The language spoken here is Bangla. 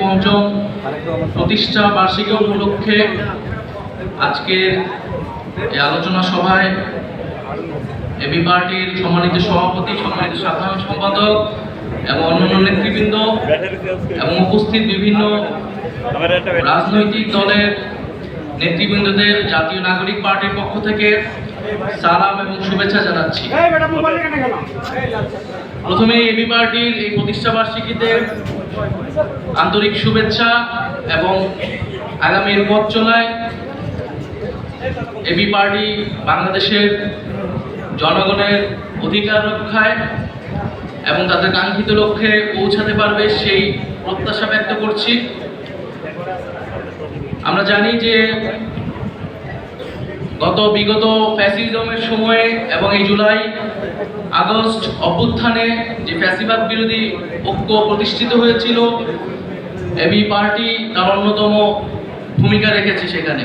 পঞ্চম প্রতিষ্ঠা বার্ষিকী উপলক্ষে আজকের এই আলোচনা সভায় এবি পার্টির সম্মানিত সভাপতি, সম্মানিত সাধারণ সম্পাদক এবং অন্যান্য নেতৃবৃন্দ এবং উপস্থিত বিভিন্ন রাজনৈতিক দলের নেতৃবৃন্দদের, জাতীয় নাগরিক পার্টির পক্ষ থেকে সালাম এবং শুভেচ্ছা জানাচ্ছি। প্রথমে এবি পার্টির এই প্রতিষ্ঠা বার্ষিকীতে আন্তরিক শুভেচ্ছা এবং আগামীর পথ চলায় এবি পার্টি বাংলাদেশের জনগণের অধিকার রক্ষায় এবং তাদের কাঙ্ক্ষিত লক্ষ্যে পৌঁছাতে পারবে সেই প্রত্যাশা ব্যক্ত করছি। আমরা জানি যে গত বিগত ফ্যাসিজমের সময়ে এবং এই জুলাই আগস্ট অভ্যুত্থানে যে ফ্যাসিবাদ বিরোধী ঐক্য প্রতিষ্ঠিত হয়েছিল, এবি পার্টি তার অন্যতম ভূমিকা রেখেছে সেখানে।